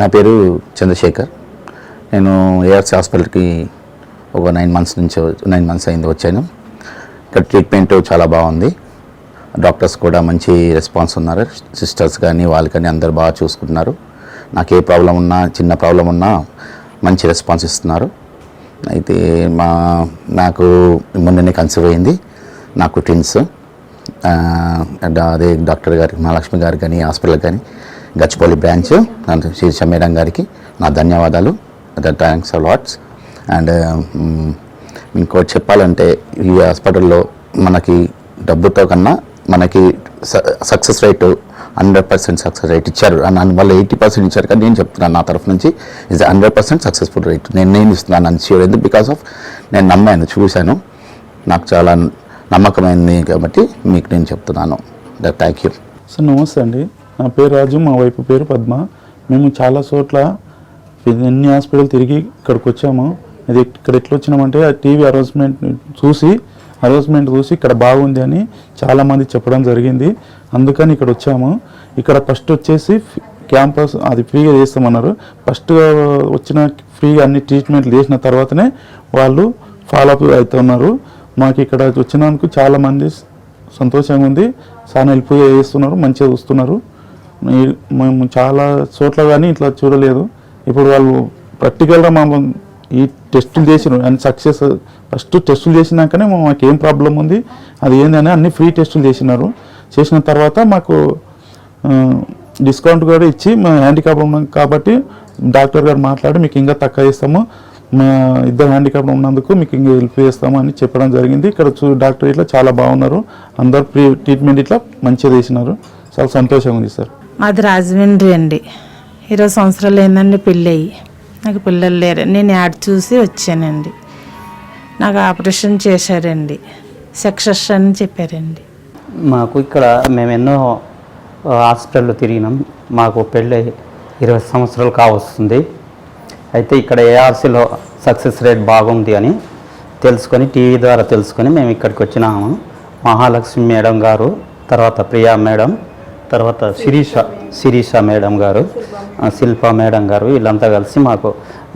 నా పేరు చంద్రశేఖర్. నేను ఏఆర్సీ హాస్పిటల్కి ఒక నైన్ మంత్స్ నుంచి నైన్ మంత్స్ అయింది వచ్చాను. ఇక్కడ ట్రీట్మెంట్ చాలా బాగుంది. డాక్టర్స్ కూడా మంచి రెస్పాన్స్ ఉన్నారు. సిస్టర్స్ కానీ వాళ్ళు కానీ అందరు బాగా చూసుకుంటున్నారు. నాకు ఏ ప్రాబ్లం ఉన్నా చిన్న ప్రాబ్లం ఉన్నా మంచి రెస్పాన్స్ ఇస్తున్నారు. అయితే మా నాకు మొన్ననే కన్సీవ్ అయింది. నాకు ట్విన్స్ అదే డాక్టర్ గారికి మహాలక్ష్మి గారు కానీ హాస్పిటల్ కానీ గచ్చిపల్లి బ్రాంచ్. శ్రీ మేడం గారికి నా ధన్యవాదాలు. థ్యాంక్స్ లాట్స్ అండ్ ఇంకోటి చెప్పాలంటే ఈ హాస్పిటల్లో మనకి డబ్బుతో కన్నా మనకి success rate hundred percent success rate ఇచ్చారు. అని వాళ్ళు ఎయిటీ పర్సెంట్ ఇచ్చారు. కానీ నేను చెప్తున్నాను నా తరఫు నుంచి is hundred percent successful rate నేను నేను ఇస్తున్నాను అని షూర్ ఎందుకు? బికాస్ ఆఫ్ నేను నమ్మాను చూశాను. నాకు చాలా నమ్మకమైంది కాబట్టి మీకు నేను చెప్తున్నాను. థ్యాంక్ యూ సార్ నమస్తే అండి. నా పేరు రాజు మా వైపు పేరు పద్మ. మేము చాలా చోట్ల ఎన్ని హాస్పిటల్ తిరిగి ఇక్కడికి వచ్చాము ఇది ఇక్కడ ఎట్లా వచ్చినామంటే ఆ టీవీ అరేంజ్మెంట్ చూసి అరేంజ్మెంట్ చూసి ఇక్కడ బాగుంది అని చాలామంది చెప్పడం జరిగింది. అందుకని ఇక్కడ వచ్చాము. ఇక్కడ ఫస్ట్ వచ్చేసి క్యాంపస్ అది ఫ్రీగా చేస్తామన్నారు. ఫస్ట్ వచ్చిన ఫ్రీగా అన్ని ట్రీట్మెంట్లు చేసిన తర్వాతనే వాళ్ళు ఫాలోఅప్ అవుతున్నారు. మాకు ఇక్కడ వచ్చినందుకు చాలామంది సంతోషంగా ఉంది. చాలా హెల్ప్గా చేస్తున్నారు మంచిగా చూస్తున్నారు. మేము చాలా చోట్ల కానీ ఇట్లా చూడలేదు. ఇప్పుడు వాళ్ళు ప్రాక్టికల్గా మా ఈ టెస్టులు చేసిన అండ్ సక్సెస్ ఫస్ట్ టెస్టులు చేసినాకనే మాకు ఏం ప్రాబ్లం ఉంది. అది ఏందని అన్ని ఫ్రీ టెస్టులు చేసినారు. చేసిన తర్వాత మాకు డిస్కౌంట్ కూడా ఇచ్చి మా హ్యాండిక్యాప్ ఉన్నాం కాబట్టి డాక్టర్ గారు మాట్లాడి మీకు ఇంకా తక్కువ ఇస్తాము మా ఇద్దరు హ్యాండిక్యాప్ ఉన్నందుకు మీకు ఇంకా హెల్ప్ చేస్తాము అని చెప్పడం జరిగింది. ఇక్కడ చూ డాక్టర్ ఇట్లా చాలా బాగున్నారు. అందరు ప్రీ ట్రీట్మెంట్ ఇట్లా మంచిగా చేసినారు. చాలా సంతోషంగా ఉంది సార్. మాది రాజమండ్రి అండి. ఇరవై సంవత్సరాలు అయిందండి పెళ్ళి నాకు పిల్లలు లేరు. నేను యాడ్ చూసి వచ్చానండి. నాకు ఆపరేషన్ చేశారండి. సక్సెస్ అని చెప్పారండి. మాకు ఇక్కడ మేము ఎన్నో హాస్పిటల్లో తిరిగినాం. మాకు పెళ్ళి ఇరవై సంవత్సరాలు కావస్తుంది. అయితే ఇక్కడ ఏఆర్సీలో సక్సెస్ రేట్ బాగుంది అని తెలుసుకొని టీవీ ద్వారా తెలుసుకొని మేము ఇక్కడికి వచ్చినాము. మహాలక్ష్మి మేడం గారు తర్వాత ప్రియా మేడం తర్వాత శిరీష శిరీష మేడం గారు శిల్ప మేడం గారు వీళ్ళంతా కలిసి మాకు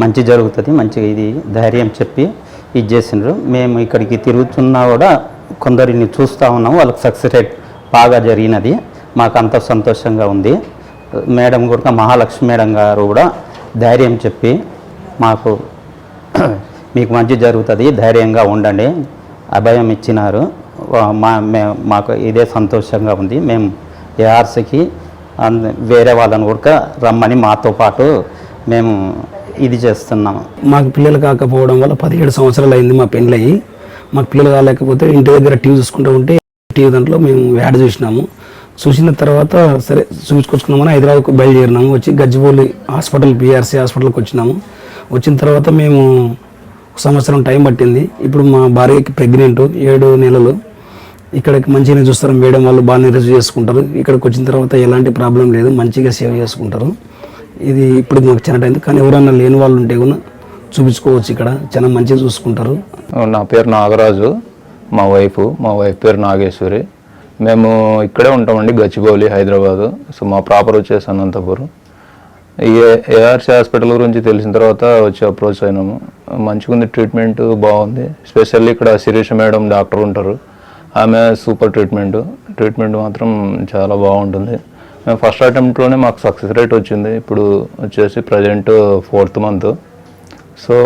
మంచి జరుగుతుంది మంచిగా ఇది ధైర్యం చెప్పి ఇది చేసిండ్రు. మేము ఇక్కడికి తిరుగుతున్నా కూడా కొందరిని చూస్తూ ఉన్నాము వాళ్ళకి సక్సెస్ రేట్ బాగా జరిగినది మాకు అంత సంతోషంగా ఉంది. మేడం కూడా మహాలక్ష్మి మేడం గారు కూడా ధైర్యం చెప్పి మాకు మీకు మంచి జరుగుతుంది ధైర్యంగా ఉండండి అభయం ఇచ్చినారు. మా మాకు ఇదే సంతోషంగా ఉంది. మేము ఏఆర్సీకి అంద- వేరే వాళ్ళని కూడా రమ్మని మాతో పాటు మేము ఇది చేస్తున్నాము. మాకు పిల్లలు కాకపోవడం వల్ల పదిహేడు సంవత్సరాలు అయింది మా పెళ్ళయి. మాకు పిల్లలు కాలేకపోతే ఇంటి దగ్గర టీవీ చూసుకుంటూ ఉంటే టీవీ దాంట్లో మేము యాడ్ చూసినాము. చూసిన తర్వాత సరే చూపించుకొచ్చుకున్నామని హైదరాబాద్కు బయలుదేరినాము. వచ్చి గజ్జిబౌలి హాస్పిటల్ పిఆర్సీ హాస్పిటల్కి వచ్చినాము. వచ్చిన తర్వాత మేము ఒక సంవత్సరం టైం పట్టింది. ఇప్పుడు మా భార్యకి ప్రెగ్నెంట్ ఏడు నెలలు. ఇక్కడికి మంచిగానే చూస్తారు. మేడం వాళ్ళు బాగానే రిసీవ్ చేసుకుంటారు. ఇక్కడికి వచ్చిన తర్వాత ఎలాంటి ప్రాబ్లం లేదు. మంచిగా సేవ్ చేసుకుంటారు. ఇది ఇప్పుడు మాకు చిన్న టైం. కానీ ఎవరన్నా లేని వాళ్ళు ఉంటే కూడా చూపించుకోవచ్చు ఇక్కడ. చాలా మంచిగా చూసుకుంటారు. నా పేరు నాగరాజు. మా వైఫ్. మా వైఫ్ పేరు నాగేశ్వరి. మేము ఇక్కడే ఉంటామండి. గచ్చిబౌలి హైదరాబాదు. సో మా ప్రాపర్ వచ్చేసి అనంతపురం. ఈ ఏఆర్సీ హాస్పిటల్ గురించి తెలిసిన తర్వాత వచ్చి అప్రోచ్ అయినాము. మంచిగా ఉంది ట్రీట్మెంట్ బాగుంది. స్పెషల్లీ ఇక్కడ శిరీష మేడం డాక్టర్ ఉంటారు. ఆమె సూపర్ ట్రీట్మెంట్. ట్రీట్మెంట్ మాత్రం చాలా బాగుంటుంది. మేము ఫస్ట్ అటెంప్ట్లోనే మాకు సక్సెస్ రేట్ వచ్చింది. ఇప్పుడు వచ్చేసి present fourth month. So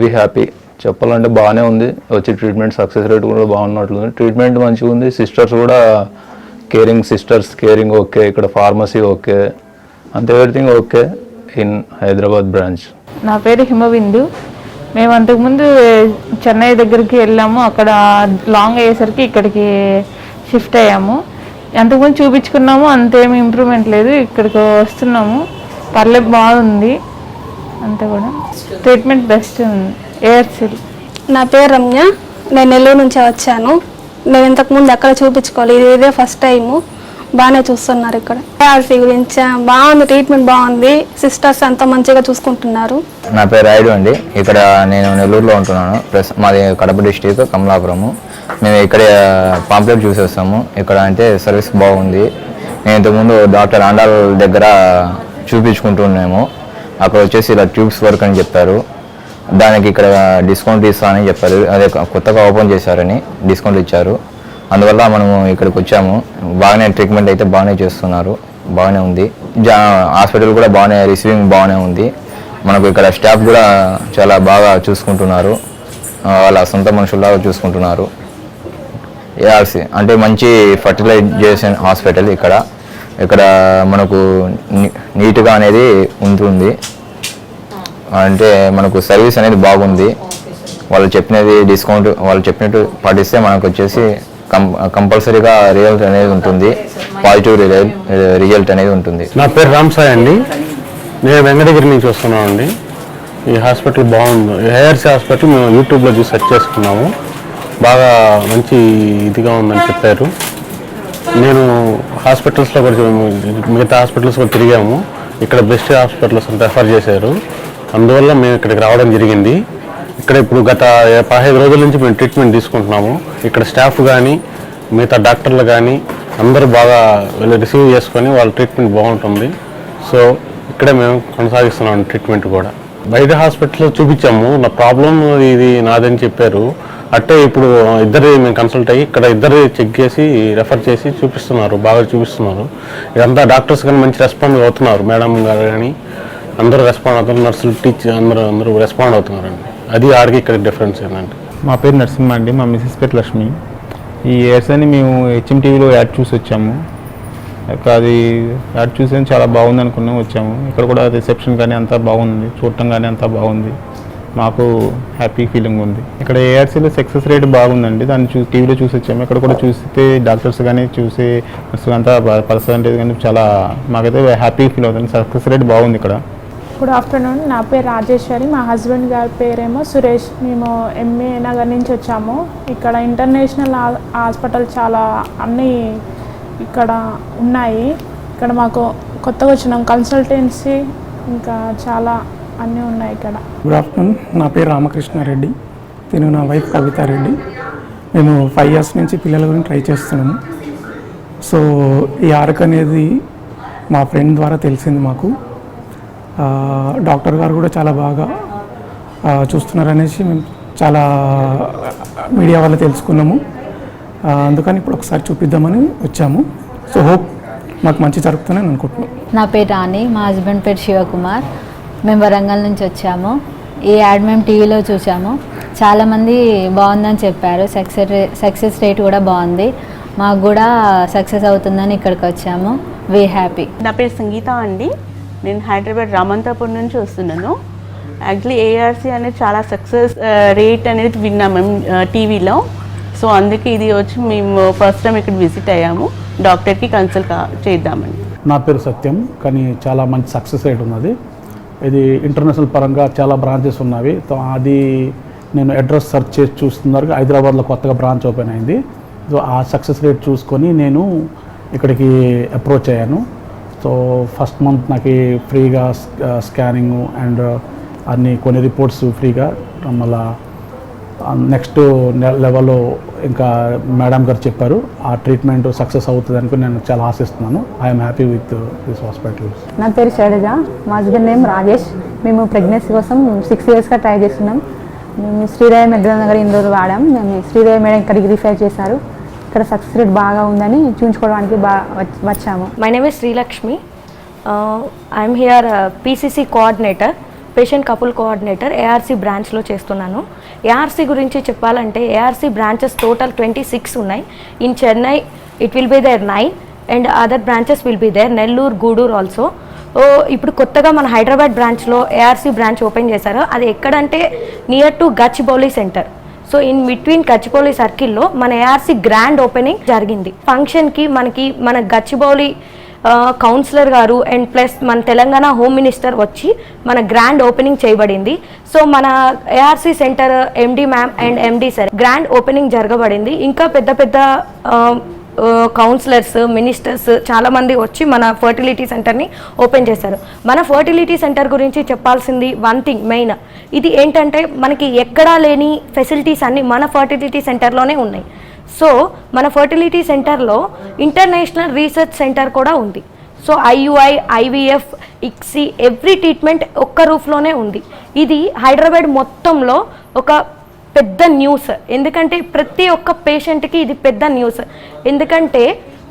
we happy. చెప్పాలంటే బాగానే ఉంది. వచ్చి ట్రీట్మెంట్ సక్సెస్ రేట్ కూడా బాగున్నట్లుంది. ట్రీట్మెంట్ మంచిగా ఉంది. సిస్టర్స్ కూడా కేరింగ్ సిస్టర్స్ కేరింగ్ ఓకే. ఇక్కడ ఫార్మసీ ఓకే. అంతే everything okay in Hyderabad branch. నా పేరు హిమబిందు మేము అంతకుముందు చెన్నై దగ్గరికి వెళ్ళాము. అక్కడ లాంగ్ అయ్యేసరికి ఇక్కడికి షిఫ్ట్ అయ్యాము. అంతకుముందు చూపించుకున్నాము అంతేమి ఇంప్రూవ్మెంట్ లేదు. ఇక్కడికి వస్తున్నాము. పర్లేదు బాగుంది. అంతే కూడా. ట్రీట్మెంట్ బెస్ట్ ఉంది. ఏఆర్సీల్ నా పేరు రమ్య. నేను నెల్లూరు నుంచి వచ్చాను. నేను ఇంతకుముందు ఎక్కడ చూపించుకోవాలి ఇదే ఫస్ట్ టైము బాగానే చూస్తున్నారు ఇక్కడ. ఏఆర్సీ గురించి? బాగుంది ట్రీట్మెంట్ బాగుంది. సిస్టర్స్ అంతా మంచిగా చూసుకుంటున్నారు. నా పేరు రాయుడు అండి. ఇక్కడ నేను నెల్లూరులో ఉంటున్నాను. ప్లస్ మాది కడప డిస్టిక్ కమలాపురము. మేము ఇక్కడ పాంప్లెట్ చూసి వస్తాము ఇక్కడ అంటే సర్వీస్ బాగుంది. నేను ఇంతకుముందు డాక్టర్ ఆండాల్ దగ్గర చూపించుకుంటున్నాము. అక్కడ వచ్చేసి ఇలా ట్యూబ్స్ వర్క్ అని చెప్పారు. దానికి ఇక్కడ డిస్కౌంట్ ఇస్తానని చెప్పారు. అదే కొత్తగా ఓపెన్ చేశారని డిస్కౌంట్ ఇచ్చారు. అందువల్ల మనము ఇక్కడికి వచ్చాము. బాగానే ట్రీట్మెంట్ అయితే బాగానే చేస్తున్నారు. బాగానే ఉంది. జా హాస్పిటల్ కూడా బాగానే రిసీవింగ్ బాగానే ఉంది. మనకు ఇక్కడ స్టాఫ్ కూడా చాలా బాగా చూసుకుంటున్నారు. వాళ్ళ సొంత మనుషుల్లాగా చూసుకుంటున్నారు. ఏఆర్సి అంటే మంచి ఫర్టిలైజేషన్ హాస్పిటల్ ఇక్కడ. ఇక్కడ మనకు నీ- నీట్గా అనేది ఉంటుంది అంటే మనకు సర్వీస్ అనేది బాగుంది. వాళ్ళు చెప్పినది డిస్కౌంట్ వాళ్ళు చెప్పినట్టు పాటిస్తే మనకు వచ్చేసి కంపల్సరీగా రిజల్ట్ అనేది ఉంటుంది. పాజిటివ్ రిజల్ట్ రిజల్ట్ అనేది ఉంటుంది. నా పేరు రామ్ సాయి అండి. నేను వెంకటగిరి నుంచి వస్తున్నాను అండి ఈ హాస్పిటల్ బాగుంది. ఏఆర్సీ హాస్పిటల్ మేము యూట్యూబ్లో చూసి సెర్చ్ చేసుకున్నాము. బాగా మంచి ఇదిగా ఉందని చెప్పారు. నేను హాస్పిటల్స్లో కూడా మిగతా హాస్పిటల్స్ కూడా తిరిగాము. ఇక్కడ బెస్ట్ హాస్పిటల్స్ రెఫర్ చేశారు. అందువల్ల మేము ఇక్కడికి రావడం జరిగింది. ఇక్కడ ఇప్పుడు గత పదహైదు రోజుల నుంచి మేము ట్రీట్మెంట్ తీసుకుంటున్నాము. ఇక్కడ స్టాఫ్ కానీ మిగతా డాక్టర్లు కానీ అందరూ బాగా వీళ్ళు రిసీవ్ చేసుకొని వాళ్ళ ట్రీట్మెంట్ బాగుంటుంది. సో ఇక్కడే మేము కొనసాగిస్తున్నాం ట్రీట్మెంట్ కూడా. బయట హాస్పిటల్లో చూపించాము. నా ప్రాబ్లం ఇది నాదని చెప్పారు. అట్టే ఇప్పుడు ఇద్దరు మేము కన్సల్ట్ అయ్యి ఇక్కడ ఇద్దరు చెక్ చేసి రెఫర్ చేసి చూపిస్తున్నారు. బాగా చూపిస్తున్నారు. ఇదంతా డాక్టర్స్ కానీ మంచి రెస్పాండ్ అవుతున్నారు. మేడం గారు కానీ అందరూ రెస్పాండ్ అవుతున్నారు. నర్సులు టీచర్ అందరూ అందరూ రెస్పాండ్ అవుతున్నారండి. అది ఆడికి ఇక్కడ డిఫరెన్స్ ఏంటంటే మా పేరు నరసింహ అండి మా మిసెస్ పేరు లక్ష్మి. ఈ ఇయర్స్ అని మేము హెచ్ఎం టీవీలో యాడ్ చూసి వచ్చాము. అది యాడ్ చూసి చాలా బాగుంది అనుకున్నాం వచ్చాము. ఇక్కడ కూడా రిసెప్షన్ కానీ అంతా బాగుంది చూడటం కానీ అంతా బాగుంది. మాకు హ్యాపీ ఫీలింగ్ ఉంది. ఇక్కడ ఏఆర్సీలో సక్సెస్ రేట్ బాగుందండి. దాన్ని చూ టీవీలో చూసి వచ్చాము. ఇక్కడ కూడా చూస్తే డాక్టర్స్ కానీ చూసి అంతా పర్సంటేజ్ కానీ చాలా మాకైతే హ్యాపీ ఫీల్ అవుతుంది. సక్సెస్ రేట్ బాగుంది ఇక్కడ. Good afternoon. నా పేరు రాజేశ్వరి మా హస్బెండ్ గారి పేరేమో సురేష్. మేము ఎంఏ నగర్ నుంచి వచ్చాము. ఇక్కడ ఇంటర్నేషనల్ హాస్పిటల్ చాలా అన్నీ ఇక్కడ ఉన్నాయి. ఇక్కడ మాకు కొత్తగా వచ్చినాం. కన్సల్టెన్సీ ఇంకా చాలా అన్నీ ఉన్నాయి ఇక్కడ. Good afternoon. నా పేరు రామకృష్ణారెడ్డి. నేను నా వైఫ్ కవితారెడ్డి. మేము ఫైవ్ ఇయర్స్ నుంచి పిల్లల గురించి ట్రై చేస్తున్నాము. సో ఈ ఆర్క్ అనేది మా ఫ్రెండ్ ద్వారా తెలిసింది మాకు. డాక్టర్ గారు కూడా చాలా బాగా ఆ, చూస్తున్నారనేసి మేము చాలా మీడియా వల్ల తెలుసుకున్నాము. అందుకని ఇప్పుడు ఒకసారి చూపిద్దామని వచ్చాము. సో హోప్ మాకు మంచి జరుగుతుందని అనుకుంటున్నాం. నా పేరు రాణి మా హస్బెండ్ పేరు శివకుమార్. మేము వరంగల్ నుంచి వచ్చాము. ఈ యాడ్ మేము టీవీలో చూసాము. చాలామంది బాగుందని చెప్పారు. సక్సెస్ సక్సెస్ రేట్ కూడా బాగుంది. మాకు కూడా సక్సెస్ అవుతుందని ఇక్కడికి వచ్చాము. వీ హ్యాపీ నా పేరు సంగీత అండి. నేను హైదరాబాద్ రామంతాపూర్ నుంచి వస్తున్నాను. యాక్చువల్లీ ఏఆర్సీ అనేది చాలా సక్సెస్ రేట్ uh, అనేది విన్నాం మేము uh, టీవీలో సో అందుకే ఇది వచ్చి మేము ఫస్ట్ టైం ఇక్కడ విజిట్ అయ్యాము. డాక్టర్కి కన్సల్ట్ చేద్దామని. నా పేరు సత్యం కానీ చాలా మంచి సక్సెస్ రేట్ ఉన్నది. ఇది ఇంటర్నేషనల్ పరంగా చాలా బ్రాంచెస్ ఉన్నవి. సో అది నేను అడ్రస్ సెర్చ్ చేసి చూస్తున్నారు. హైదరాబాద్లో కొత్తగా బ్రాంచ్ ఓపెన్ అయింది. సో ఆ సక్సెస్ రేట్ చూసుకొని నేను ఇక్కడికి అప్రోచ్ అయ్యాను. సో ఫస్ట్ మంత్ నాకు ఫ్రీగా స్కానింగ్ అండ్ అన్ని కొన్ని రిపోర్ట్స్ ఫ్రీగా మళ్ళా నెక్స్ట్ లెవెల్లో ఇంకా మేడం గారు చెప్పారు ఆ ట్రీట్మెంట్ సక్సెస్ అవుతుంది అనుకుని నేను చాలా ఆశిస్తున్నాను. I'm happy with this hospital. నా పేరు శైలజ మా హస్బెండ్ నేమ్ రాజేష్ మేము ప్రెగ్నెన్సీ కోసం సిక్స్ ఇయర్స్గా ట్రై చేస్తున్నాం. మేము శ్రీరాయ మెడ్రల్ నగర్ ఇందూరు వాడాం. మేము శ్రీరాయ మేడం ఇక్కడికి రిఫర్ చేశారు. ఇక్కడ సక్సెస్ రేట్ బాగా ఉందని చూపించుకోవడానికి బాగా వచ్చాము. My name is Srilakshmi I'm here PCC coordinator patient couple coordinator ARC బ్రాంచ్లో చేస్తున్నాను. ఏఆర్సీ గురించి చెప్పాలంటే ARC branches total twenty six ఉన్నాయి. In Chennai it will be there nine and other branches will be there Nellore Gudur also ఇప్పుడు కొత్తగా మన హైదరాబాద్ బ్రాంచ్లో ARC branch open చేశారు. అది ఎక్కడంటే near to Gachibowli centre so in between Gachibowli సర్కిల్లో మన ఏఆర్సీ గ్రాండ్ ఓపెనింగ్ జరిగింది. ఫంక్షన్కి మనకి మన Gachibowli councillor garu and plus మన తెలంగాణ హోమ్ మినిస్టర్ వచ్చి మన గ్రాండ్ ఓపెనింగ్ చేయబడింది. సో మన ARC centre MD ma'am and MD sir grand opening జరగబడింది. ఇంకా పెద్ద పెద్ద కౌన్సిలర్స్ మినిస్టర్స్ చాలామంది వచ్చి మన ఫర్టిలిటీ సెంటర్ని ఓపెన్ చేశారు. మన ఫర్టిలిటీ సెంటర్ గురించి చెప్పాల్సింది వన్ థింగ్ మెయిన్ ఇది ఏంటంటే మనకి ఎక్కడా లేని ఫెసిలిటీస్ అన్నీ మన ఫర్టిలిటీ సెంటర్లోనే ఉన్నాయి. సో మన ఫర్టిలిటీ సెంటర్లో ఇంటర్నేషనల్ రీసెర్చ్ సెంటర్ కూడా ఉంది. So IUI IVF ICSI every treatment ఒక్క రూఫ్లోనే ఉంది. ఇది హైదరాబాద్ మొత్తంలో ఒక పెద్ద న్యూస్. ఎందుకంటే ప్రతి ఒక్క పేషెంట్కి ఇది పెద్ద న్యూస్. ఎందుకంటే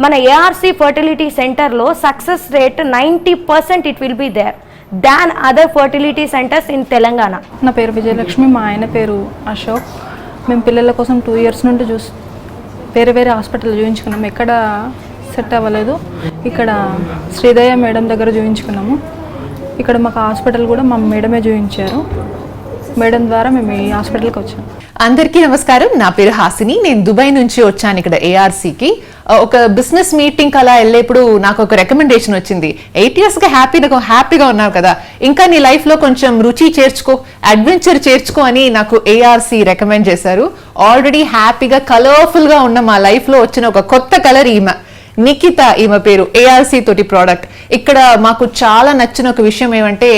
మన ఏఆర్సీ ఫర్టిలిటీ సెంటర్లో success rate ninety percent it will be there than other fertility centres in Telangana నా పేరు విజయలక్ష్మి మా ఆయన పేరు అశోక్. మేము పిల్లల కోసం టూ ఇయర్స్ నుండి చూసి వేరే వేరే హాస్పిటల్ చూపించుకున్నాము ఎక్కడ సెట్ అవ్వలేదు. ఇక్కడ శ్రీదయ మేడం దగ్గర చూపించుకున్నాము ఇక్కడ మాకు హాస్పిటల్ కూడా మా మేడమే చూపించారు మేడం ద్వారా మేము ఈ హాస్పిటల్కి వచ్చాము అందరికీ నమస్కారం. నా పేరు హాసిని. నేను దుబాయ్ నుంచి వచ్చాను ఇక్కడ ఏఆర్సీకి ఒక బిజినెస్ మీటింగ్ అలా వెళ్ళేప్పుడు నాకు ఒక రికమెండేషన్ వచ్చింది. ఎయిట్ ఇయర్స్గా హ్యాపీగా హ్యాపీగా ఉన్నావు కదా. ఇంకా నీ లైఫ్లో కొంచెం రుచి చేర్చుకో అడ్వెంచర్ చేర్చుకో అని నాకు ఏఆర్సీ రికమెండ్ చేశారు. ఆల్రెడీ హ్యాపీగా కలర్ఫుల్గా ఉన్న మా లైఫ్లో వచ్చిన ఒక కొత్త కలర్ ఈమె. నిఖిత ఈమె పేరు ఏఆర్సీ తోటి ప్రోడక్ట్. ఇక్కడ మాకు చాలా నచ్చిన ఒక విషయం ఏమంటే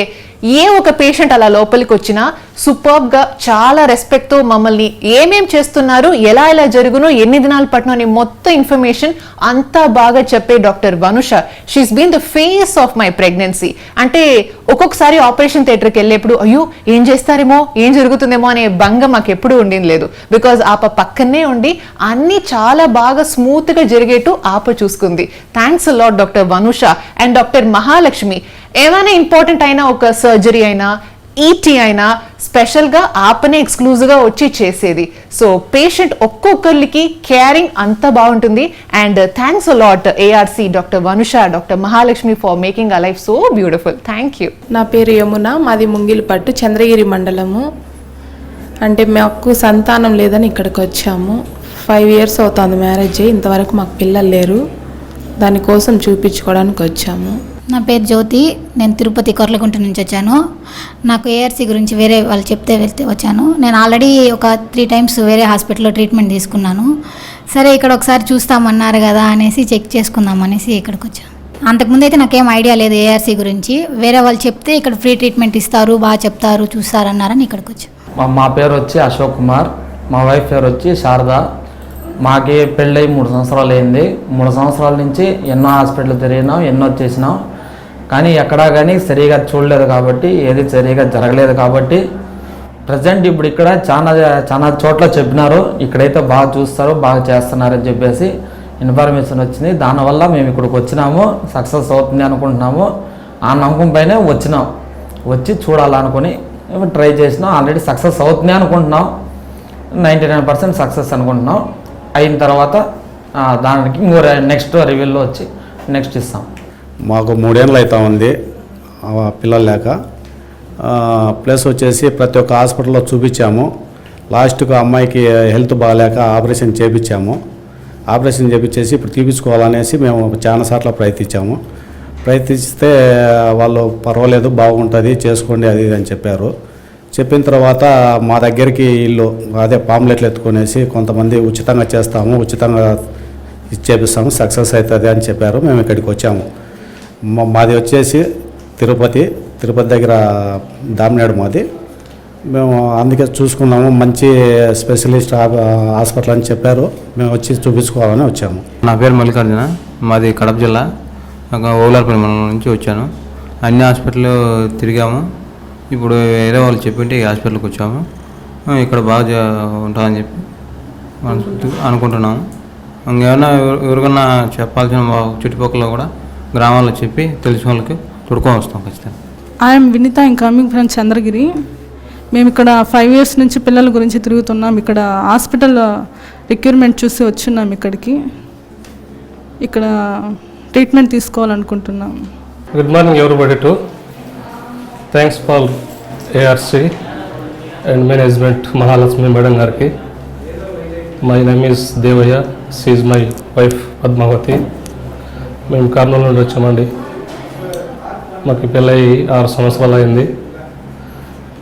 ఏ ఒక పేషెంట్ అలా లోపలికి వచ్చినా సూపర్బ్గా చాలా రెస్పెక్ట్తో మమ్మల్ని ఏమేం చేస్తున్నారు ఎలా ఎలా జరుగును ఎన్ని దినాలు పట్టిన అని మొత్తం ఇన్ఫర్మేషన్ అంతా బాగా చెప్పే doctor Vanusha. She's been the face of my pregnancy అంటే ఒక్కొక్కసారి ఆపరేషన్ థియేటర్కి వెళ్ళేప్పుడు అయ్యో ఏం చేస్తారేమో ఏం జరుగుతుందేమో అనే భంగం మాకు ఎప్పుడూ ఉండింది లేదు. బికాజ్ ఆప పక్కనే ఉండి అన్ని చాలా బాగా స్మూత్గా జరిగేట్టు ఆప చూసుకుంది. Thanks lot doctor Vanusha. And doctor Mahalakshmi ఏమైనా ఇంపార్టెంట్ అయినా ఒక సర్జరీ అయినా ఈటీ అయినా స్పెషల్గా ఆపనే ఎక్స్క్లూజివ్గా వచ్చి చేసేది. సో పేషెంట్ ఒక్కొక్కరికి కేరింగ్ అంత బాగుంటుంది. And thanks lot ARC doctor Vanusha doctor Mahalakshmi for making a life so beautiful thank you నా పేరు యమున మాది ముంగిలిపట్టు చంద్రగిరి మండలము. అంటే మాకు సంతానం లేదని ఇక్కడికి వచ్చాము. ఫైవ్ ఇయర్స్ అవుతుంది మ్యారేజ్ ఇంతవరకు మాకు పిల్లలు లేరు. దానికోసం చూపించుకోవడానికి వచ్చాము. నా పేరు జ్యోతి. నేను తిరుపతి కొర్లగుంట నుంచి వచ్చాను. నాకు ఏఆర్సీ గురించి వేరే వాళ్ళు చెప్తే వెళ్తే వచ్చాను. నేను ఆల్రెడీ ఒక త్రీ టైమ్స్ వేరే హాస్పిటల్లో ట్రీట్మెంట్ తీసుకున్నాను. సరే ఇక్కడ ఒకసారి చూస్తామన్నారు కదా అనేసి చెక్ చేసుకుందాం అనేసి ఇక్కడికి వచ్చాను అంతకుముందు అయితే నాకేం ఐడియా లేదు ఏఆర్సీ గురించి. వేరే వాళ్ళు చెప్తే ఇక్కడ ఫ్రీ ట్రీట్మెంట్ ఇస్తారు బాగా చెప్తారు చూస్తారన్నారని ఇక్కడికి వచ్చాను మా పేరు వచ్చి అశోక్ కుమార్. మా వైఫ్ పేరు వచ్చి శారద. మాకి పెళ్ళై మూడు సంవత్సరాలు అయింది. మూడు సంవత్సరాల నుంచి ఎన్నో హాస్పిటల్ తిరిగినాం ఎన్నో చేసినాం. కానీ ఎక్కడా కానీ సరిగా చూడలేదు కాబట్టి ఏది సరిగా జరగలేదు కాబట్టి ప్రజెంట్ ఇప్పుడు ఇక్కడ చాలా చాలా చోట్ల చెప్పినారు ఇక్కడైతే బాగా చూస్తారు బాగా చేస్తున్నారని చెప్పేసి ఇన్ఫర్మేషన్ వచ్చింది. దానివల్ల మేము ఇక్కడికి వచ్చినాము సక్సెస్ అవుతుంది అనుకుంటున్నాము. ఆ నమ్మకం పైనే వచ్చినాం. వచ్చి చూడాలనుకుని ట్రై చేసినాం. ఆల్రెడీ సక్సెస్ అవుతుంది అనుకుంటున్నాం. నైంటీ నైన్ పర్సెంట్ సక్సెస్ అనుకుంటున్నాం. అయిన తర్వాత దానికి ఇంకో నెక్స్ట్ రివ్యూలో వచ్చి నెక్స్ట్ ఇస్తాం. మాకు మూడేళ్ళు అవుతా ఉంది పిల్లలు లేక. ప్లస్ వచ్చేసి ప్రతి ఒక్క హాస్పిటల్లో చూపించాము. లాస్ట్కు అమ్మాయికి హెల్త్ బాగాలేక ఆపరేషన్ చేపించాము. ఆపరేషన్ చేపించేసి ఇప్పుడు తీపించుకోవాలనేసి మేము చాలాసార్లు ప్రయత్నించాము. ప్రయత్నిస్తే వాళ్ళు పర్వాలేదు బాగుంటుంది చేసుకోండి అది ఇది అని చెప్పారు. చెప్పిన తర్వాత మా దగ్గరికి ఇల్లు అదే పాంప్లెట్లు ఎత్తుకునేసి కొంతమంది ఉచితంగా చేస్తాము ఉచితంగా ఇచ్చేపిస్తాము సక్సెస్ అవుతుంది అని చెప్పారు. మేము ఇక్కడికి వచ్చాము. మాది వచ్చేసి తిరుపతి తిరుపతి దగ్గర దామినాడు మాది. మేము అందుకే చూసుకున్నాము మంచి స్పెషలిస్ట్ హాస్పిటల్ అని చెప్పారు. మేము వచ్చి చూపించుకోవాలని వచ్చాము. నా పేరు మల్లికార్జున మాది కడప జిల్లా. ఒక ఓలార్పల్లి మండలం నుంచి వచ్చాను. అన్ని హాస్పిటల్ తిరిగాము. ఇప్పుడు వేరే వాళ్ళు చెప్పింటే ఈ హాస్పిటల్కి వచ్చాము. ఇక్కడ బాగా ఉంటుందని చెప్పి మనస్ఫూర్తిగా అనుకుంటున్నాము. ఇంకేమైనా ఎవరికన్నా చెప్పాల్సిన చుట్టుపక్కల కూడా గ్రామాల్లో చెప్పి తెలిసిన వాళ్ళకి తొడుకొని వస్తాం ఖచ్చితంగా. I'm Vinitha I'm coming from Chandragiri. మేము ఇక్కడ ఫైవ్ ఇయర్స్ నుంచి పిల్లల గురించి తిరుగుతున్నాం. ఇక్కడ హాస్పిటల్ రిక్రూట్మెంట్ చూసి వచ్చున్నాం ఇక్కడికి. ఇక్కడ treatment తీసుకోవాలనుకుంటున్నాం. Good morning everybody to thanks for ARC and management Mahalakshmi madam గారికి. My name is Devaiah she's my wife Padmavathi మేము కర్నూలు నుండి వచ్చామండి. మాకు పెళ్ళై ఆరు సంవత్సరాలు అయింది.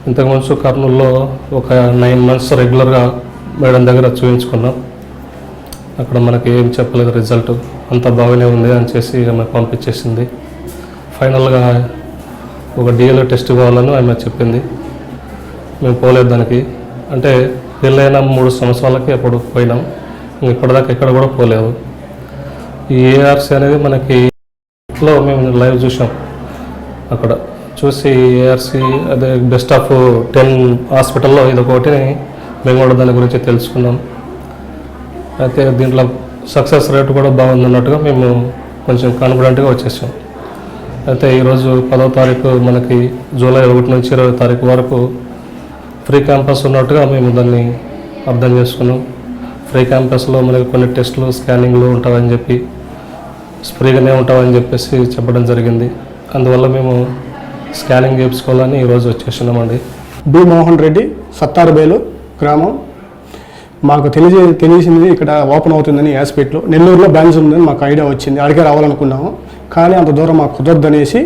ఇంతకుముందు కర్నూలులో ఒక నైన్ మంత్స్ రెగ్యులర్గా మేడం దగ్గర చూపించుకున్నాం. అక్కడ మనకి ఏం చెప్పలేదు రిజల్ట్. అంత బాగానే ఉంది అని చేసి ఆమె పంపించేసింది. ఫైనల్గా ఒక డిఎల్ఓ టెస్ట్ కావాలని ఆమె చెప్పింది. మేము పోలేదు దానికి. అంటే పెళ్ళైన మూడు సంవత్సరాలకి అప్పుడు పోయినాం. ఇప్పటిదాకా ఎక్కడ కూడా పోలేదు. ఈ ఏఆర్సీ అనేది మనకి ఇంట్లో మేము లైవ్ చూసాం. అక్కడ చూసి ఏఆర్సీ అదే బెస్ట్ ఆఫ్ టెన్ హాస్పిటల్లో ఇది ఒకటి. మేము కూడా దాని గురించి తెలుసుకున్నాం. అయితే దీంట్లో సక్సెస్ రేట్ కూడా బాగుంది అన్నట్టుగా మేము కొంచెం కాన్ఫిడెంట్గా వచ్చేసాం. అయితే ఈరోజు పదో తారీఖు మనకి జూలై ఒకటి నుంచి ఇరవై తారీఖు వరకు ఫ్రీ క్యాంపస్ ఉన్నట్టుగా మేము దాన్ని అర్థం చేసుకున్నాం. ఫ్రీ క్యాంపస్లో మనకి కొన్ని టెస్టులు స్కానింగ్లు ఉంటాయని చెప్పి స్ప్రీగానే ఉంటామని చెప్పేసి చెప్పడం జరిగింది. అందువల్ల మేము స్కానింగ్ చేయించుకోవాలని ఈరోజు వచ్చేసినామండి బి మోహన్ రెడ్డి సత్తారుబేలు గ్రామం. మాకు తెలియజే తెలిసింది ఇక్కడ ఓపెన్ అవుతుందని యాస్పేట్లో. నెల్లూరులో బ్రాంచ్ ఉందని మాకు ఐడియా వచ్చింది. అడిగే రావాలనుకున్నాము. కానీ అంత దూరం మాకు కుదరదనేసి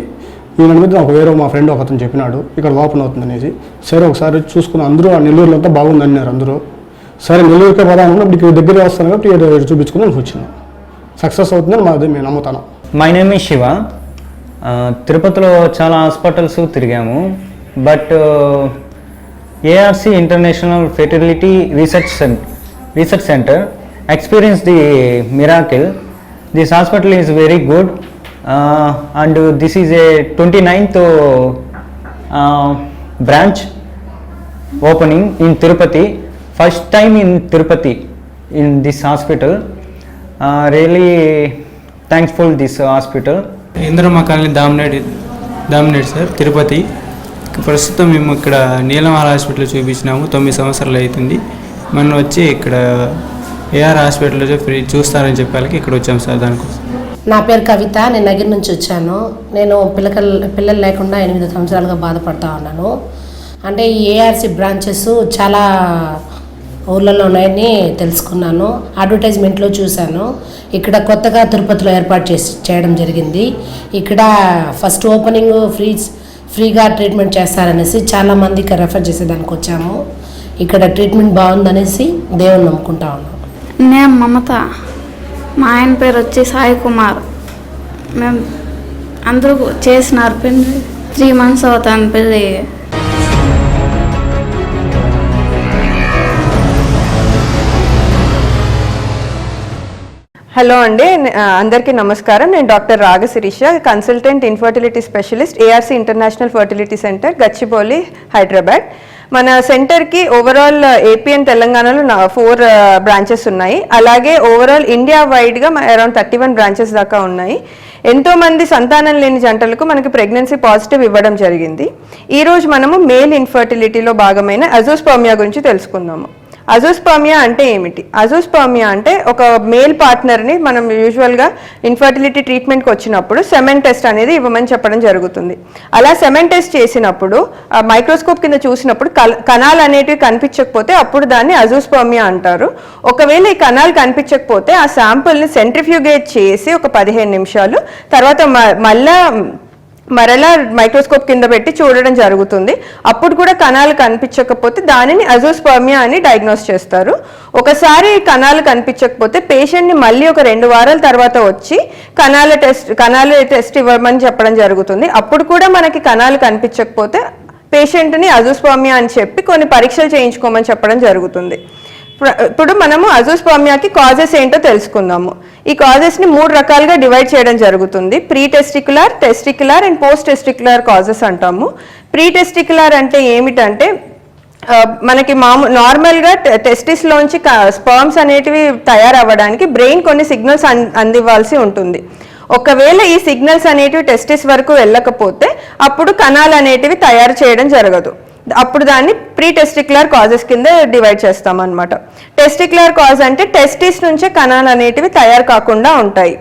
ఈయన మీద నాకు వేరే మా ఫ్రెండ్ ఒకతను చెప్పినాడు. ఇక్కడ ఓపెన్ అవుతుందనేసి. సరే ఒకసారి చూసుకుని అందరూ ఆ నెల్లూరులో అంతా బాగుంది అన్నారు అందరూ. సరే నెల్లూరుకే పోదాం ఇక్కడ దగ్గర వస్తాను కాబట్టి చూపించుకుని వచ్చినాం. సక్సెస్ అవుతుందని మాది మేము నమ్ముతాను. మై నేమ్ ఈ శివ తిరుపతిలో చాలా హాస్పిటల్స్ తిరిగాము. But ARC international fertility research cent research centre experience the miracle this hospital is very good and this is a twenty ninth branch opening in Tirupati first time in Tirupati in this hospital really thankful this hospital Indramma colony Damineti Damineti sir Tirupati. ప్రస్తుతం మేము ఇక్కడ నీలమాల hospital చూపించినాము తొమ్మిది సంవత్సరాలు అవుతుంది. మొన్న వచ్చి ఇక్కడ AR హాస్పిటల్లో ఫ్రీ చూస్తారని చెప్పాలకి ఇక్కడ వచ్చాం సార్ దానికోసం. నా పేరు కవిత నేను నగిరి నుంచి వచ్చాను. నేను పిల్లకల్ పిల్లలు లేకుండా ఎనిమిది సంవత్సరాలుగా బాధపడతా ఉన్నాను. అంటే ఈ ఏఆర్సి బ్రాంచెస్ చాలా ఊర్లలో ఉన్నాయని తెలుసుకున్నాను. అడ్వర్టైజ్మెంట్లో చూశాను. ఇక్కడ కొత్తగా తిరుపతిలో ఏర్పాటు చేసి చేయడం జరిగింది. ఇక్కడ ఫస్ట్ ఓపెనింగ్ ఫ్రీ ఫ్రీగా ట్రీట్మెంట్ చేస్తారనేసి చాలామంది రెఫర్ చేసేదానికి వచ్చాము. ఇక్కడ ట్రీట్మెంట్ బాగుందనేసి దేవుని నమ్ముకుంటా ఉన్నాం. నేను మమత. మా ఆయన పేరు వచ్చి సాయి కుమార్. మేము అందరూ చేసినారు పెళ్ళి త్రీ మంత్స్ అవుతాను పెళ్ళి. హలో అండి అందరికీ నమస్కారం. నేను doctor Ragasirisha consultant infertility specialist ARC international fertility centre Gachibowli Hyderabad. మన సెంటర్కి ఓవరాల్ ఏపీ అండ్ తెలంగాణలో నా ఫోర్ బ్రాంచెస్ ఉన్నాయి. అలాగే ఓవరాల్ ఇండియా వైడ్గా అరౌండ్ థర్టీ వన్ బ్రాంచెస్ దాకా ఉన్నాయి. ఎంతోమంది సంతానం లేని జంటలకు మనకి ప్రెగ్నెన్సీ పాజిటివ్ ఇవ్వడం జరిగింది. ఈరోజు మనము మేల్ ఇన్ఫర్టిలిటీలో భాగమైన అజోస్పర్మియా గురించి తెలుసుకుందాము. అజోస్పర్మియా అంటే ఏమిటి? అజోస్పర్మియా అంటే ఒక మేల్ పార్ట్నర్ని మనం యూజువల్గా ఇన్ఫర్టిలిటీ ట్రీట్మెంట్కి వచ్చినప్పుడు సెమెన్ టెస్ట్ అనేది ఇవ్వమని చెప్పడం జరుగుతుంది. అలా సెమెన్ టెస్ట్ చేసినప్పుడు మైక్రోస్కోప్ కింద చూసినప్పుడు కల- కణాలు అనేటివి కనిపించకపోతే అప్పుడు దాన్ని అజోస్పర్మియా అంటారు. ఒకవేళ ఈ కణాలు కనిపించకపోతే ఆ శాంపుల్ని సెంట్రిఫ్యూగేట్ చేసి ఒక పదిహేను నిమిషాలు తర్వాత మ- మళ్ళా మరలా మైక్రోస్కోప్ కింద పెట్టి చూడడం జరుగుతుంది. అప్పుడు కూడా కణాలు కనిపించకపోతే దానిని అజోస్పర్మియా అని డయాగ్నోస్ చేస్తారు. ఒకసారి కణాలు కనిపించకపోతే పేషెంట్ని మళ్ళీ ఒక రెండు వారాల తర్వాత వచ్చి కణాల టెస్ట్ కణాల టెస్ట్ ఇవ్వమని చెప్పడం జరుగుతుంది. అప్పుడు కూడా మనకి కణాలు కనిపించకపోతే పేషెంట్ని అజోస్పర్మియా అని చెప్పి కొన్ని పరీక్షలు చేయించుకోమని చెప్పడం జరుగుతుంది. ఇప్పుడు మనము అజోస్పర్మియాకి కాజెస్ ఏంటో తెలుసుకుందాము. ఈ కాజెస్ని మూడు రకాలుగా డివైడ్ చేయడం జరుగుతుంది. Pre testicular testicular and post testicular causes అంటాము. ప్రీ టెస్టిక్యులర్ అంటే ఏమిటంటే మనకి మామూ నార్మల్గా టెస్టిస్లోంచి స్పర్మ్స్ అనేటివి తయారవ్వడానికి బ్రెయిన్ కొన్ని సిగ్నల్స్ అందివ్వాల్సి ఉంటుంది. ఒకవేళ ఈ సిగ్నల్స్ అనేటివి టెస్టిస్ వరకు వెళ్ళకపోతే అప్పుడు కణాలు అనేటివి తయారు చేయడం జరగదు. అప్పుడు దాన్ని ప్రీ టెస్టిక్యులర్ కాజెస్ కింద డివైడ్ చేస్తాం అనమాట టెస్టిక్యులర్ కాజ్ అంటే టెస్టిస్ నుంచే కణాలు అనేటివి తయారు కాకుండా ఉంటాయి.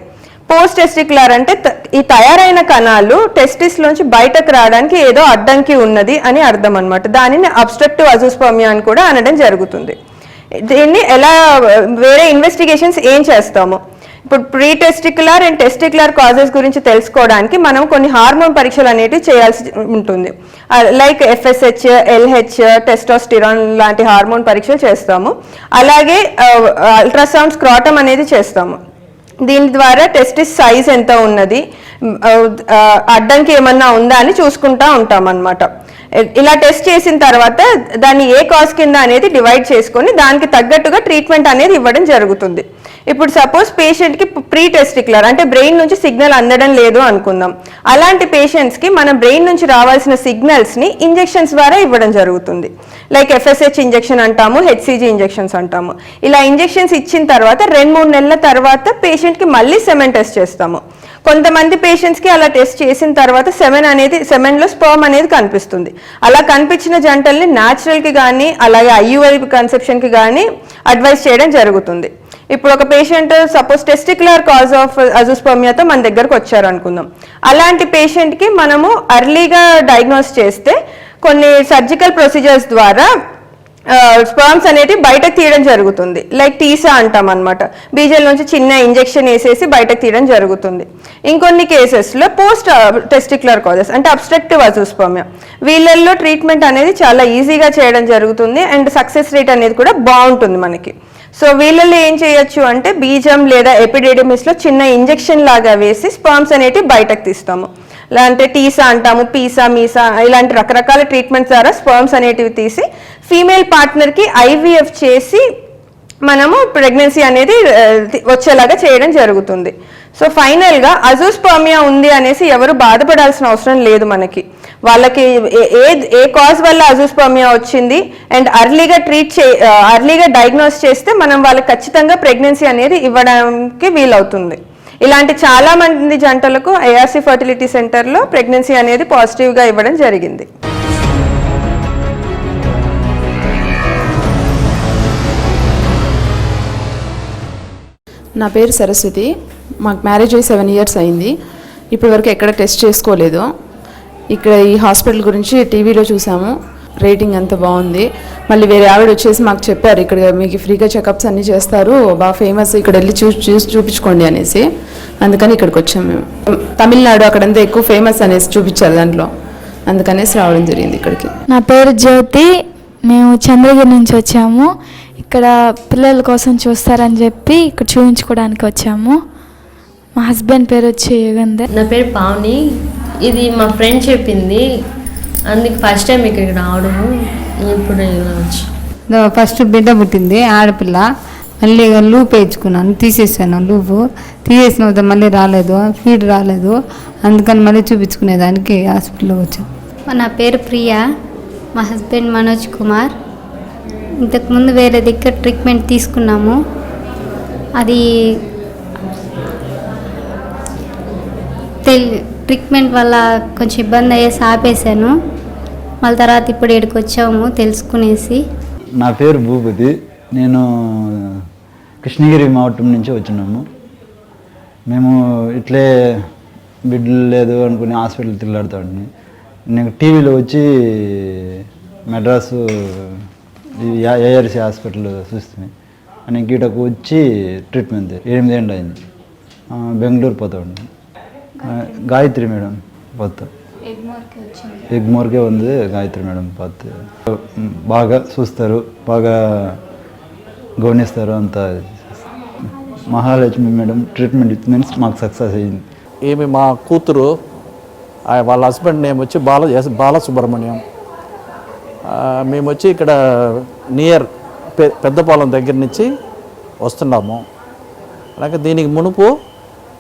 పోస్ట్ టెస్టిక్యులర్ అంటే ఈ తయారైన కణాలు టెస్టిస్ నుంచి బయటకు రావడానికి ఏదో అడ్డంకి ఉన్నది అని అర్థం అనమాట దానిని అబ్స్ట్రక్టివ్ అజోస్పర్మియా అని కూడా అనడం జరుగుతుంది. దీన్ని ఎలా వేరే ఇన్వెస్టిగేషన్స్ ఏం చేస్తాము. ఇప్పుడు pre testicular and testicular causes గురించి తెలుసుకోవడానికి మనం కొన్ని హార్మోన్ పరీక్షలు అనేటివి చేయాల్సి ఉంటుంది. లైక్ ఎఫ్ఎస్హెచ్ ఎల్హెచ్ టెస్టోస్టిరాన్ లాంటి హార్మోన్ పరీక్షలు చేస్తాము. అలాగే అల్ట్రాసౌండ్ స్క్రాటమ్ అనేది చేస్తాము. దీని ద్వారా టెస్టిస్ సైజ్ ఎంత ఉన్నది అడ్డంకి ఏమన్నా ఉందా అని చూసుకుంటా ఉంటాం అన్నమాట ఇలా టెస్ట్ చేసిన తర్వాత దాన్ని ఏ కాజ్ కింద అనేది డివైడ్ చేసుకొని దానికి తగ్గట్టుగా ట్రీట్మెంట్ అనేది ఇవ్వడం జరుగుతుంది. ఇప్పుడు సపోజ్ పేషెంట్కి ప్రీ టెస్టిక్యులర్ అంటే బ్రెయిన్ నుంచి సిగ్నల్ అందడం లేదు అనుకుందాం. అలాంటి పేషెంట్స్కి మన బ్రెయిన్ నుంచి రావాల్సిన సిగ్నల్స్ని ఇంజెక్షన్స్ ద్వారా ఇవ్వడం జరుగుతుంది. లైక్ ఎఫ్ఎస్హెచ్ ఇంజెక్షన్ అంటాము హెచ్సిజీ ఇంజెక్షన్స్ అంటాము. ఇలా ఇంజెక్షన్స్ ఇచ్చిన తర్వాత రెండు మూడు నెలల తర్వాత పేషెంట్కి మళ్ళీ సెమెన్ టెస్ట్ చేస్తాము. కొంతమంది పేషెంట్స్కి అలా టెస్ట్ చేసిన తర్వాత సెమెన్ అనేది సెమెన్లో స్పర్మ్ అనేది కనిపిస్తుంది. అలా కనిపించిన జంటల్ని న్యాచురల్కి కానీ అలాగే ఐయుఐ కన్సెప్షన్కి కానీ అడ్వైస్ చేయడం జరుగుతుంది. ఇప్పుడు ఒక patient suppose testicular cause of అజుస్పర్మియాతో మన దగ్గరకు వచ్చారు అనుకుందాం అలాంటి పేషెంట్కి మనము అర్లీగా డయాగ్నోస్ చేస్తే కొన్ని సర్జికల్ ప్రొసీజర్స్ ద్వారా స్పర్మ్స్ అనేవి బయటకు తీయడం జరుగుతుంది. లైక్ టీసా అంటాం అనమాట బీజల్ నుంచి చిన్న ఇంజెక్షన్ వేసేసి బయటకు తీయడం జరుగుతుంది. ఇంకొన్ని కేసెస్లో పోస్ట్ టెస్టిక్యులర్ కాజెస్ అంటే అబ్స్ట్రక్టివ్ అజూస్పర్మియా వీళ్ళల్లో ట్రీట్మెంట్ అనేది చాలా ఈజీగా చేయడం జరుగుతుంది. అండ్ సక్సెస్ రేట్ అనేది కూడా బాగుంటుంది మనకి. సో వీళ్ళల్లో ఏం చేయొచ్చు అంటే బీజం లేదా ఎపిడెడమిస్లో చిన్న ఇంజెక్షన్ లాగా వేసి స్పర్మ్స్ అనేటివి బయటకు తీస్తాము. లేదంటే అంటే టీసా అంటాము పీసా మీసా ఇలాంటి రకరకాల ట్రీట్మెంట్స్ ద్వారా స్పర్మ్స్ అనేటివి తీసి ఫీమేల్ పార్ట్నర్కి ఐవీఎఫ్ చేసి మనము ప్రెగ్నెన్సీ అనేది వచ్చేలాగా చేయడం జరుగుతుంది. సో ఫైనల్గా అజూస్పర్మియా ఉంది అనేసి ఎవరు బాధపడాల్సిన అవసరం లేదు మనకి. వాళ్ళకి ఏ- ఏ ఏ కాజ్ వల్ల అజూస్పర్మియా వచ్చింది? అండ్ అర్లీగా ట్రీట్ చే అర్లీగా డయాగ్నోస్ చేస్తే మనం వాళ్ళకి ఖచ్చితంగా ప్రెగ్నెన్సీ అనేది ఇవ్వడానికి వీలవుతుంది. ఇలాంటి చాలా మంది జంటలకు ఏఆర్సీ ఫర్టిలిటీ సెంటర్లో ప్రెగ్నెన్సీ అనేది పాజిటివ్గా ఇవ్వడం జరిగింది. నా పేరు సరస్వతి. మాకు మ్యారేజ్ అయ్యి సెవెన్ ఇయర్స్ అయింది. ఇప్పటివరకు ఎక్కడ టెస్ట్ చేసుకోలేదు. ఇక్కడ ఈ హాస్పిటల్ గురించి టీవీలో చూసాము. రేటింగ్ అంత బాగుంది. మళ్ళీ వేరే ఆవిడ వచ్చేసి మాకు చెప్పారు ఇక్కడ మీకు ఫ్రీగా చెకప్స్ అన్నీ చేస్తారు బాగా ఫేమస్ ఇక్కడ వెళ్ళి చూసి చూసి చూపించుకోండి అనేసి. అందుకని ఇక్కడికి వచ్చాము మేము. తమిళనాడు అక్కడంతా ఎక్కువ ఫేమస్ అనేసి చూపించారు దాంట్లో. అందుకనేసి రావడం జరిగింది ఇక్కడికి. నా పేరు జ్యోతి. మేము చంద్రగిరి నుంచి వచ్చాము. ఇక్కడ పిల్లల కోసం చూస్తారని చెప్పి ఇక్కడ చూపించుకోవడానికి వచ్చాము. మా హస్బెండ్ పేరు వచ్చి యుగంధర్. నా పేరు పావని. ఇది మా ఫ్రెండ్ చెప్పింది. అందుకు ఫస్ట్ టైం ఇక్కడికి రావడము. ఇప్పుడు ఇలా వచ్చి. దో- ఫస్ట్ బిడ్డ పుట్టింది ఆడపిల్ల. మళ్ళీ లూప్ వేయించుకున్నాను తీసేసాను లూపు తీసేసిన తర్వాత మళ్ళీ రాలేదు స్పీడ్ రాలేదు. అందుకని మళ్ళీ చూపించుకునేదానికి హాస్పిటల్కి వచ్చాను. నా పేరు ప్రియా మా హస్బెండ్ మనోజ్ కుమార్. ఇంతకుముందు వేరే దగ్గర ట్రీట్మెంట్ తీసుకున్నాము. అది తెల్ ట్రీట్మెంట్ వల్ల కొంచెం ఇబ్బంది అయ్యేసి ఆపేశాను. మళ్ళీ తర్వాత ఇప్పుడు ఇక్కడికి వచ్చాము తెలుసుకునేసి. నా పేరు భూపతి. నేను కృష్ణగిరి మావటం నుంచి వచ్చినాము. మేము ఇట్లే బిడ్డలు లేదు అనుకుని హాస్పిటల్ తిరగడుతాడిని నేను టీవీలో వచ్చి మెడ్రాసు ఏఆర్సి హాస్పిటల్ చూస్తుంది అని గీటకు వచ్చి ట్రీట్మెంట్. ఎనిమిది ఏళ్ళు అయింది బెంగళూరు పోతాడు గాయత్రి మేడం పాత ఎగ్మోర్కే ఉంది గాయత్రి మేడం పాత్ర. బాగా చూస్తారు బాగా గౌనిస్తారు అంత. మహాలక్ష్మి మేడం ట్రీట్మెంట్ మీన్స్ మాకు సక్సెస్ అయ్యింది ఈమె మా కూతురు వాళ్ళ హస్బెండ్ నేమ్ వచ్చి బాల బాలసుబ్రహ్మణ్యం. మేము వచ్చి ఇక్కడ నియర్ పెద్దపాలెం దగ్గర నుంచి వస్తున్నాము. అలాగే దీనికి మునుపు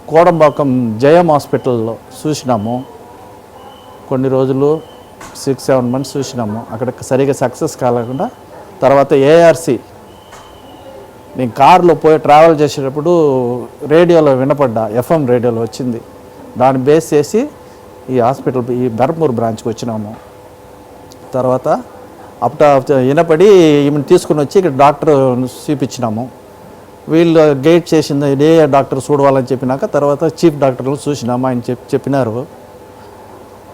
కోడంబాకం జయం హాస్పిటల్లో చూసినాము. కొన్ని రోజులు సిక్స్ సెవెన్ మంత్స్ చూసినాము. అక్కడ సరిగా సక్సెస్ కాలేకుండా తర్వాత ఏఆర్సి నేను కారులో పోయి ట్రావెల్ చేసేటప్పుడు రేడియోలో వినపడ్డా ఎఫ్ఎం రేడియోలో వచ్చింది. దాన్ని బేస్ చేసి ఈ హాస్పిటల్ ఈ బెరపూర్ బ్రాంచ్కి వచ్చినాము. తర్వాత అప్ట వినపడి ఈమెను తీసుకుని వచ్చి ఇక్కడ డాక్టర్ చూపించినాము. వీళ్ళు గైడ్ చేసింది ఏ డాక్టర్ చూడవాలని చెప్పినాక తర్వాత చీఫ్ డాక్టర్లు చూసినామా ఆయన చెప్పి చెప్పినారు.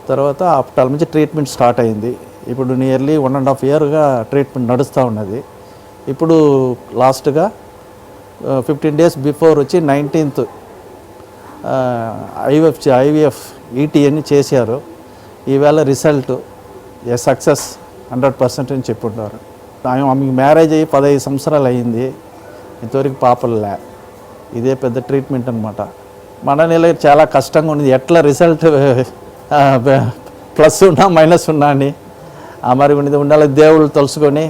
తర్వాత అప్పటి నుంచి ట్రీట్మెంట్ స్టార్ట్ అయింది. ఇప్పుడు నియర్లీ వన్ అండ్ హాఫ్ ఇయర్గా ట్రీట్మెంట్ నడుస్తూ ఉన్నది. ఇప్పుడు లాస్ట్గా ఫిఫ్టీన్ డేస్ బిఫోర్ వచ్చి నైన్టీన్త్ ఐవిఎఫ్ ఐవిఎఫ్ ఈటీఎని చేశారు. ఈవేళ result a success hundred percent అని చెప్పుంటారు. ఆమె ఆమెకి మ్యారేజ్ అయ్యి పదహైదు సంవత్సరాలు అయ్యింది ఇంతవరకు పాపలే ఇదే పెద్ద ట్రీట్మెంట్ అనమాట మన నెల చాలా కష్టంగా ఉంది. ఎట్లా రిజల్ట్ ప్లస్ ఉన్నా మైనస్ ఉన్నా అని ఆ మరి ఉన్నది ఉండాలి. దేవుళ్ళు తలుసుకొని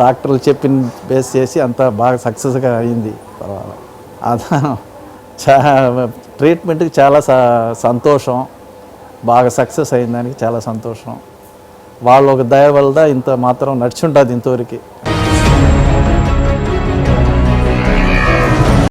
డాక్టర్లు చెప్పిన బేస్ చేసి అంత బాగా సక్సెస్గా అయింది. పర్వాలేదు అదా చా ట్రీట్మెంట్కి చాలా స సంతోషం. బాగా సక్సెస్ అయిందానికి చాలా సంతోషం. వాళ్ళు ఒక దయ వల్ల ఇంత మాత్రం నడిచి ఉంటుంది ఇంతవరకు.